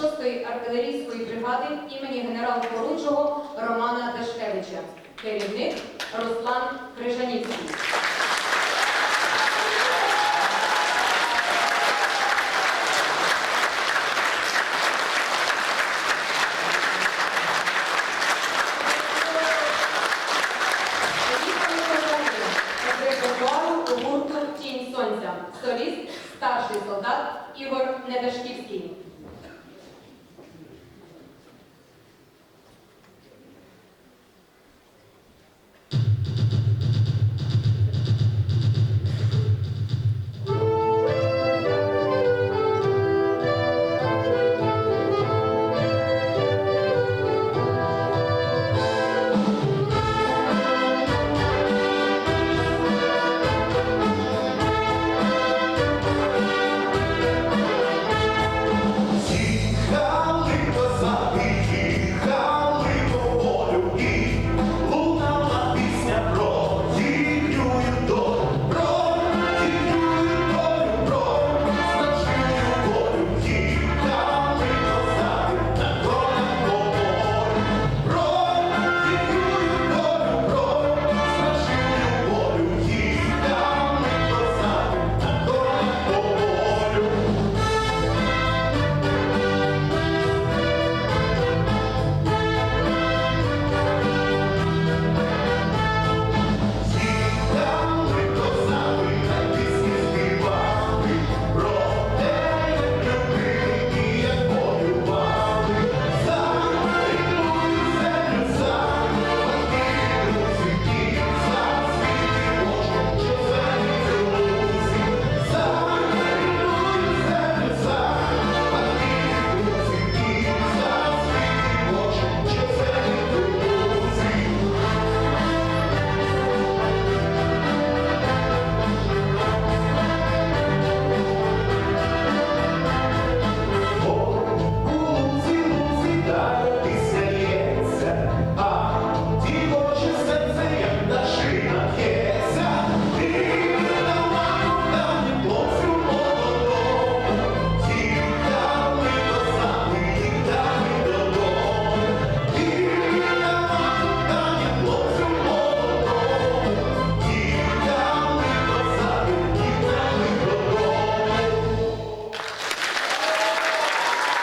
6-ї артилерійської бригади імені генерала Поручого Романа Ташкевича. Керівник Руслан Крижанівський. Соліст, старший солдат Ігор Недашківський.